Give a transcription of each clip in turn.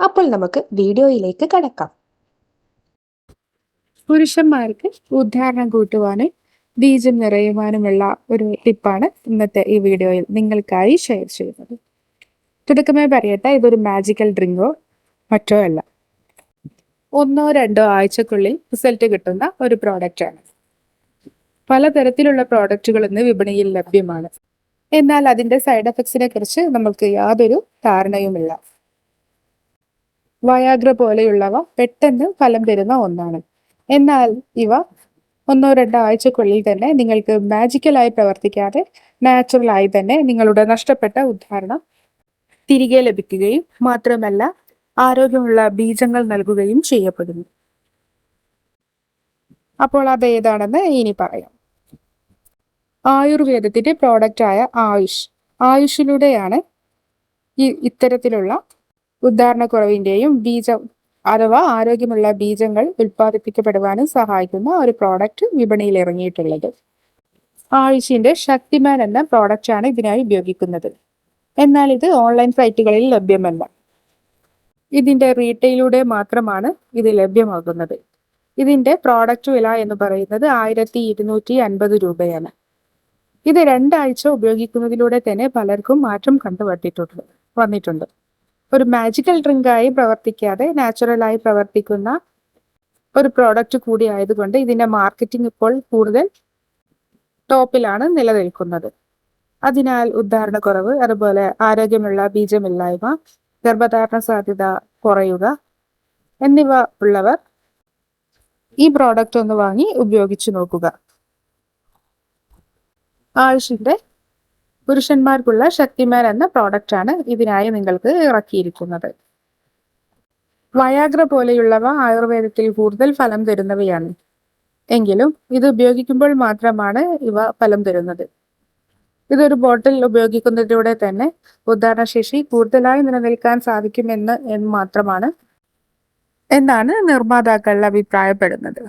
അപ്പോൾ നമുക്ക് വീഡിയോയിലേക്ക് കടക്കാം. പുരുഷന്മാർക്ക് ഉദ്ധാരണം കൂട്ടുവാനും ബീജം നിറയുവാനുമുള്ള ഒരു ടിപ്പാണ് ഇന്നത്തെ ഈ വീഡിയോയിൽ നിങ്ങൾക്കായി ഷെയർ ചെയ്യുന്നത്. തുടക്കമേ പറയട്ടെ ഇതൊരു മാജിക്കൽ ഡ്രിങ്കോ മറ്റോ അല്ല. ഒന്നോ രണ്ടോ ആഴ്ചക്കുള്ളിൽ റിസൾട്ട് കിട്ടുന്ന ഒരു പ്രോഡക്റ്റ് ആണ്. പലതരത്തിലുള്ള പ്രോഡക്റ്റുകൾ ഇന്ന് വിപണിയിൽ ലഭ്യമാണ്. എന്നാൽ അതിന്റെ സൈഡ് എഫക്ട്സിനെ കുറിച്ച് നമുക്ക് യാതൊരു ധാരണയുമില്ല. വയാഗ്ര പോലെയുള്ളവ പെട്ടെന്ന് ഫലം തരുന്ന ഒന്നാണ്. എന്നാൽ ഇവ ഒന്നോ രണ്ടോ ആഴ്ചക്കുള്ളിൽ തന്നെ നിങ്ങൾക്ക് മാജിക്കലായി പ്രവർത്തിക്കാതെ നാച്ചുറലായി തന്നെ നിങ്ങളുടെ നഷ്ടപ്പെട്ട ഉദ്ധാരണം തിരികെ ലഭിക്കുകയും മാത്രമല്ല ആരോഗ്യമുള്ള ബീജങ്ങൾ നൽകുകയും ചെയ്യപ്പെടുന്നു. അപ്പോൾ അത് ഏതാണെന്ന് ഇനി പറയാം. ആയുർവേദത്തിന്റെ പ്രോഡക്റ്റായ ആയ ആയുഷ്. ആയുഷിലൂടെയാണ് ഈ ഇത്തരത്തിലുള്ള ഉദ്ധാരണക്കുറവിന്റെയും ബീജം അഥവാ ആരോഗ്യമുള്ള ബീജങ്ങൾ ഉൽപ്പാദിപ്പിക്കപ്പെടുവാനും സഹായിക്കുന്ന ഒരു പ്രോഡക്റ്റ് വിപണിയിൽ ഇറങ്ങിയിട്ടുള്ളത്. ആയുഷിന്റെ ശക്തിമാൻ എന്ന പ്രോഡക്റ്റ് ആണ് ഇതിനായി ഉപയോഗിക്കുന്നത്. എന്നാൽ ഇത് ഓൺലൈൻ സൈറ്റുകളിൽ ലഭ്യമല്ല. ഇതിന്റെ റീറ്റെയിലൂടെ മാത്രമാണ് ഇത് ലഭ്യമാകുന്നത്. ഇതിന്റെ പ്രോഡക്റ്റ് വില എന്ന് പറയുന്നത് ആയിരത്തി ഇരുന്നൂറ്റി അൻപത് രൂപയാണ്. ഇത് രണ്ടാഴ്ച ഉപയോഗിക്കുന്നതിലൂടെ തന്നെ പലർക്കും മാറ്റം കണ്ടുപറ്റിട്ടുണ്ട് വന്നിട്ടുണ്ട്. ഒരു മാജിക്കൽ ഡ്രിങ്കായി പ്രവർത്തിക്കാതെ നാച്ചുറലായി പ്രവർത്തിക്കുന്ന ഒരു പ്രോഡക്റ്റ് കൂടി ആയതുകൊണ്ട് ഇതിന്റെ മാർക്കറ്റിംഗ് ഇപ്പോൾ കൂടുതൽ ടോപ്പിലാണ് നിലനിൽക്കുന്നത്. അതിനാൽ ഉദ്ധാരണക്കുറവ് അതുപോലെ ആരോഗ്യമുള്ള ബീജമില്ലായ്മ ഗർഭധാരണ സാധ്യത കുറയുക എന്നിവ ഉള്ളവർ ഈ പ്രോഡക്റ്റ് ഒന്ന് വാങ്ങി ഉപയോഗിച്ചു നോക്കുക. ആയുഷിന്റെ പുരുഷന്മാർക്കുള്ള ശക്തിമാൻ എന്ന പ്രോഡക്റ്റ് ആണ് ഇതിനായി നിങ്ങൾക്ക് ഇറക്കിയിരിക്കുന്നത്. വയാഗ്ര പോലെയുള്ളവ ആയുർവേദത്തിൽ കൂടുതൽ ഫലം തരുന്നവയാണ്. എങ്കിലും ഇത് ഉപയോഗിക്കുമ്പോൾ മാത്രമാണ് ഇവ ഫലം തരുന്നത്. ഇതൊരു ബോട്ടിൽ ഉപയോഗിക്കുന്നതിലൂടെ തന്നെ ഉദ്ധാരണശേഷി കൂടുതലായി നിലനിൽക്കാൻ സാധിക്കുമെന്ന് എന്ന് മാത്രമാണ്. എന്നാണ് നിർമ്മാതാക്കൾ അഭിപ്രായപ്പെടുന്നത്.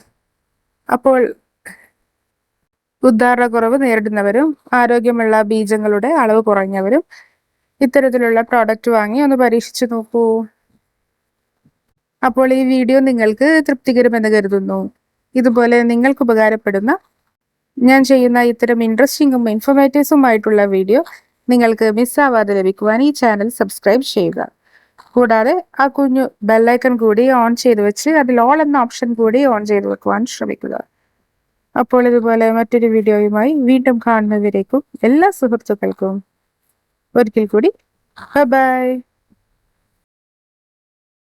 അപ്പോൾ ഉദ്ധാരണക്കുറവ് നേരിടുന്നവരും ആരോഗ്യമുള്ള ബീജങ്ങളുടെ അളവ് കുറഞ്ഞവരും ഇത്തരത്തിലുള്ള പ്രോഡക്റ്റ് വാങ്ങി ഒന്ന് പരീക്ഷിച്ചു നോക്കൂ. അപ്പോൾ ഈ വീഡിയോ നിങ്ങൾക്ക് തൃപ്തികരമെന്ന് കരുതുന്നു. ഇതുപോലെ നിങ്ങൾക്ക് ഉപകാരപ്പെടുന്ന ഞാൻ ചെയ്യുന്ന ഇത്തരം ഇൻട്രസ്റ്റിംഗും ഇൻഫോർമേറ്റീവ്സുമായിട്ടുള്ള വീഡിയോ നിങ്ങൾക്ക് മിസ്സാവാതെ ലഭിക്കുവാൻ ഈ ചാനൽ സബ്സ്ക്രൈബ് ചെയ്യുക. കൂടാതെ ആ കുഞ്ഞു ബെല്ലൈക്കൺ കൂടി ഓൺ ചെയ്ത് വെച്ച് അതിൽ ഓൾ എന്ന ഓപ്ഷൻ കൂടി ഓൺ ചെയ്ത് വെക്കുവാൻ ശ്രമിക്കുക. അപ്പോൾ ഇതുപോലെ മറ്റൊരു വീഡിയോയുമായി വീണ്ടും കാണുന്നവരേക്കും എല്ലാ സുഹൃത്തുക്കൾക്കും ഒരിക്കൽ കൂടി. ബൈ